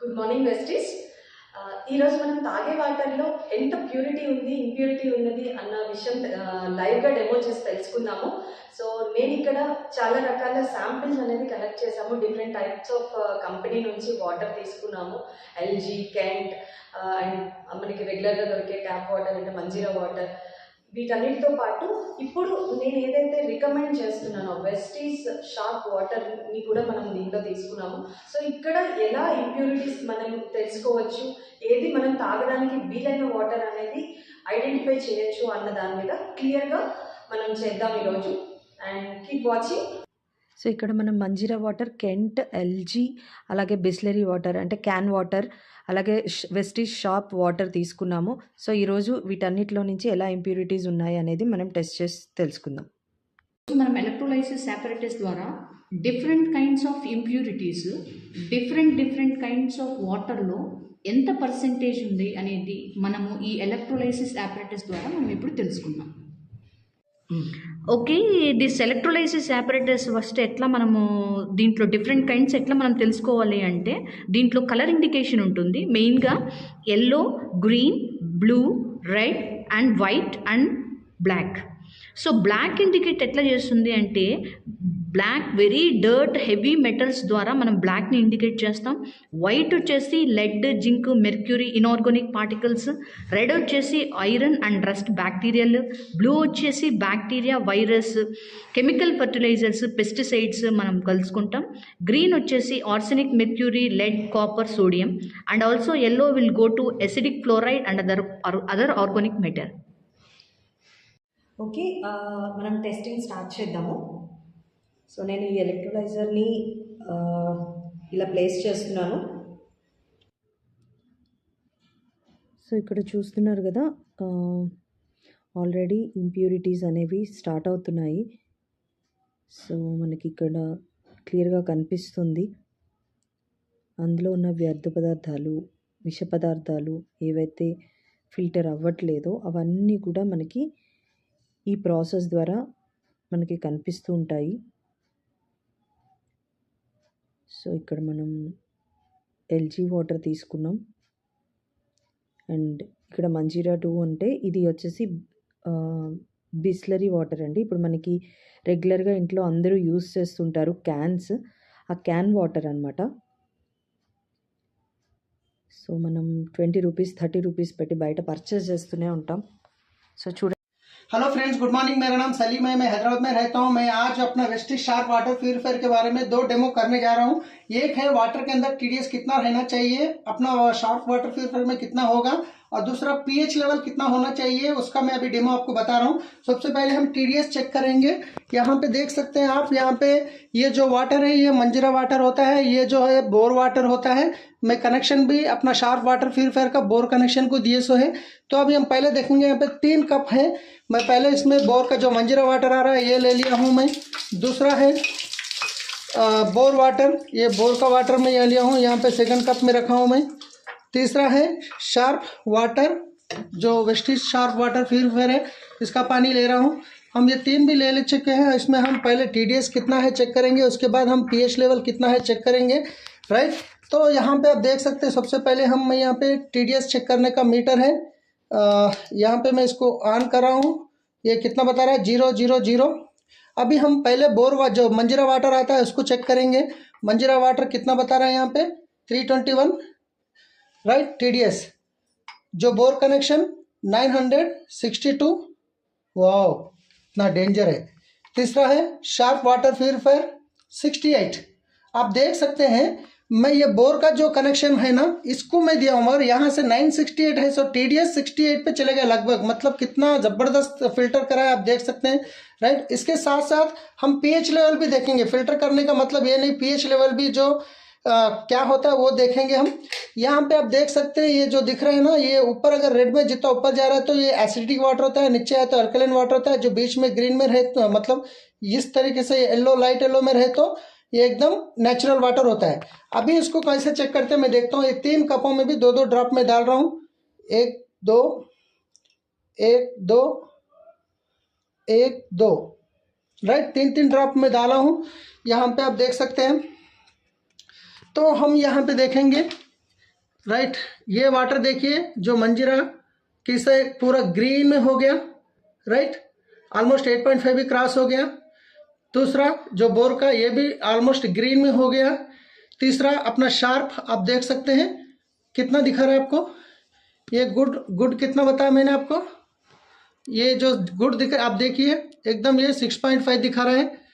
Good morning వెస్టీస్ ఈరోజు మనం తాగే వాటర్లో ఎంత ప్యూరిటీ ఉంది ఇంప్యూరిటీ ఉన్నది అన్న విషయం లైవ్గా డెమో చేసి తెలుసుకుందాము. సో నేను ఇక్కడ చాలా రకాల శాంపిల్స్ అనేది కలెక్ట్ చేసాము డిఫరెంట్ టైప్స్ ఆఫ్ కంపెనీ నుంచి వాటర్ తీసుకున్నాము. ఎల్జీ కెంట్ అండ్ మనకి రెగ్యులర్గా దొరికే ట్యాప్ వాటర్ అంటే మంజీరా వాటర్ వీటన్నిటితో పాటు ఇప్పుడు నేను ఏదైతే రికమెండ్ చేస్తున్నానో వెస్టీస్ షార్ప్ వాటర్ని కూడా మనం దీంట్లో తీసుకున్నాము. సో ఇక్కడ ఎలా ఇంప్యూరిటీస్ మనం తెలుసుకోవచ్చు? ఏది మనం తాగడానికి వీలైన వాటర్ అనేది ఐడెంటిఫై చేయొచ్చు అన్న దాని మీద క్లియర్గా మనం చేద్దాం ఈరోజు. అండ్ కీప్ వాచింగ్ సో ఇక్కడ మనం మంజీరా వాటర్ కెంట్ ఎల్జీ అలాగే బిస్లరీ వాటర్ అంటే క్యాన్ వాటర్ అలాగే వెస్టీజ్ షాప్ వాటర్ తీసుకున్నాము. సో ఈరోజు వీటన్నిటిలో నుంచి ఎలా ఇంప్యూరిటీస్ ఉన్నాయి అనేది మనం టెస్ట్ చేసి తెలుసుకుందాం. మనం ఎలక్ట్రోలైసిస్ apparatus ద్వారా different kinds of impurities different different kinds of వాటర్లో ఎంత పర్సెంటేజ్ ఉంది అనేది మనము ఈ ఎలక్ట్రోలైసిస్ apparatus ద్వారా మనం ఇప్పుడు తెలుసుకుందాం. Okay this electrolysis operators first ఎట్లా మనము దీంట్లో డిఫరెంట్ కైండ్స్ ఎట్లా మనం తెలుసుకోవాలి అంటే దీంట్లో కలర్ ఇండికేషన్ ఉంటుంది. మెయిన్గా yellow green blue red and white and black so black indicate ఎట్లా చేస్తుంది అంటే black very dirt heavy metals ద్వారా మనం బ్లాక్ని ఇండికేట్ చేస్తాం. వైట్ వచ్చేసి lead zinc mercury inorganic particles red వచ్చేసి iron and rust bacterial blue వచ్చేసి bacteria virus chemical fertilizers pesticides మనం కలుసుకుంటాం. గ్రీన్ వచ్చేసి arsenic mercury lead copper sodium and also yellow will go to acidic fluoride and other other organic matter okay మనం testing start చేద్దాము. So నేను ఈ ఎలక్ట్రోలైజర్ని ఇలా place చేస్తున్నాను. సో ఇక్కడ చూస్తున్నారు కదా ఆల్రెడీ ఇంప్యూరిటీస్ అనేవి స్టార్ట్ అవుతున్నాయి. సో మనకి ఇక్కడ క్లియర్గా కనిపిస్తుంది. అందులో ఉన్న వ్యర్థ పదార్థాలు విష పదార్థాలు ఏవైతే ఫిల్టర్ అవ్వట్లేదో అవన్నీ కూడా మనకి ఈ ప్రాసెస్ ద్వారా మనకి కనిపిస్తూ ఉంటాయి. సో ఇక్కడ మనం ఎల్జీ వాటర్ తీసుకున్నాం. అండ్ ఇక్కడ మంజీరా టూ అంటే ఇది వచ్చేసి బిస్లరీ వాటర్ అండి. ఇప్పుడు మనకి రెగ్యులర్గా ఇంట్లో అందరూ యూస్ చేస్తుంటారు క్యాన్స్. ఆ క్యాన్ వాటర్ అనమాట సో మనం ట్వంటీ రూపీస్ థర్టీ రూపీస్ పెట్టి బయట పర్చేస్ చేస్తూనే ఉంటాం. సో చూడ हेलो फ्रेंड्स गुड मॉर्निंग मेरा नाम सलीम है, मैं हैदराबाद में रहता हूँ। मैं आज अपना वेस्टिज शार्प वाटर प्यूरिफायर के बारे में दो डेमो करने जा रहा हूँ। एक है वाटर के अंदर टीडीएस कितना रहना चाहिए? अपना शार्प वाटर प्यूरिफायर में कितना होगा? और दूसरा पीएच लेवल कितना होना चाहिए, उसका मैं अभी डेमो आपको बता रहा हूँ। सबसे पहले हम टीडीएस चेक करेंगे। यहाँ पे देख सकते हैं आप, यहाँ पे ये जो वाटर है, ये मंजरा वाटर होता है, ये जो है बोर वाटर होता है। मैं कनेक्शन भी अपना शार्प वाटर प्यूरिफायर का बोर कनेक्शन को दिए सो है। तो अभी हम पहले देखेंगे, यहाँ पे तीन कप है। मैं पहले इसमें बोर का जो मंजरा वाटर आ रहा है, ये ले लिया हूँ मैं। दूसरा है बोर वाटर ये बोर का वाटर मैं यहाँ लिया हूँ, यहाँ पे सेकंड कप में रखा हूँ मैं। तीसरा है शार्प वाटर, जो वेस्टिज शार्प वाटर प्यूरिफायर है, इसका पानी ले रहा हूँ। हम ये तीन भी ले ले चुके हैं, इसमें हम पहले टीडीएस कितना है चेक करेंगे, उसके बाद हम पीएच लेवल कितना है चेक करेंगे राइट तो यहाँ पे आप देख सकते हैं, सबसे पहले हम यहाँ पे टीडीएस चेक करने का मीटर है। यहाँ पे मैं इसको ऑन कर रहा हूँ। ये कितना बता रहा है? ज़ीरो ज़ीरो ज़ीरो अभी हम पहले बोर वा, जो मंजीरा वाटर आता है, उसको चेक करेंगे। मंजीरा वाटर कितना बता रहा है यहाँ पे? Three twenty one right TDS जो bore connection nine hundred sixty two wow इतना डेंजर है. तीसरा है Sharp water purifier sixty eight आप देख सकते हैं, मैं ये बोर का जो कनेक्शन है ना, इसको मैं दिया हूँ और यहाँ से 968 है so T D S sixty eight पे चले गए लगभग। मतलब कितना ज़बरदस्त फ़िल्टर करा है आप देख सकते हैं राइट इसके साथ साथ हम पीएच लेवल भी देखेंगे। फ़िल्टर करने का मतलब ये नहीं पीएच लेवल भी जो आ, क्या होता है वो देखेंगे हम। यहाँ पे आप देख सकते हैं ये जो दिख रहा है ना ये ऊपर अगर रेड में जितना ऊपर जा रहा है तो ये एसिडिक वाटर होता है नीचे है तो अल्कलाइन वाटर होता है जो बीच में ग्रीन में रहे तो मतलब इस तरीके से येल्लो लाइट येलो में रहे तो ये एकदम नेचुरल वाटर होता है। अभी इसको कैसे चेक करते हैं मैं देखता हूँ ये तीन कपों में भी दो दो ड्रॉप में डाल रहा हूँ। एक दो एक दो एक दो राइट तीन तीन ड्रॉप में डाला हूँ। यहाँ पे आप देख सकते हैं तो हम यहाँ पे देखेंगे राइट ये वाटर देखिए, जो मंजीरा किसे पूरा ग्रीन में हो गया राइट ऑलमोस्ट 8.5 भी क्रॉस हो गया। दूसरा, जो बोर का, ये भी ऑलमोस्ट ग्रीन में हो गया। तीसरा, अपना शार्प आप देख सकते हैं। कितना दिखा रहा है आपको? ये गुड गुड कितना बताया मैंने आपको? ये जो गुड दिख आप देखिए, एकदम ये 6.5 दिखा रहा है।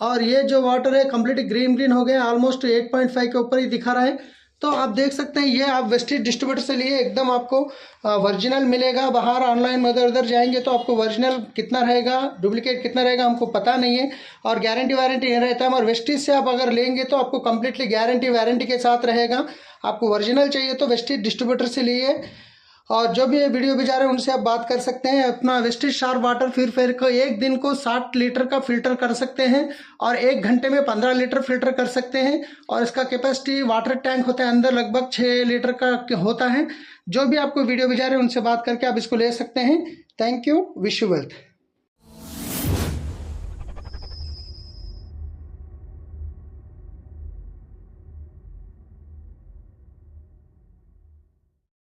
और ये जो वाटर है कंप्लीट ग्रीन ग्रीन हो गया ऑलमोस्ट 8.5 के ऊपर ही दिखा रहा है। तो आप देख सकते हैं, ये आप वेस्टेज डिस्ट्रीब्यूटर से लिए, एकदम आपको वर्जिनल मिलेगा। बाहर ऑनलाइन उधर उधर जाएँगे तो आपको वर्जिनल कितना रहेगा डुप्लीकेट कितना रहेगा, हमको पता नहीं है। और गारंटी वारंटी नहीं रहता है और वेस्टेज से आप अगर लेंगे तो आपको कंप्लीटली गारंटी वारंटी के साथ रहेगा। आपको ओरिजिनल चाहिए तो वेस्टेज डिस्ट्रीब्यूटर से लिए। और जो भी ये वीडियो जा रहे हैं, उनसे आप बात कर सकते हैं। अपना वेस्टेज शार वाटर फिर फिर को एक दिन को साठ लीटर का फ़िल्टर कर सकते हैं और एक घंटे में पंद्रह लीटर फ़िल्टर कर सकते हैं और इसका कैपेसिटी वाटर टैंक होता है, अंदर लगभग छः लीटर का होता है। जो भी आपको वीडियो जा रहे हैं, उनसे बात करके आप इसको ले सकते हैं। Thank you wish you wealth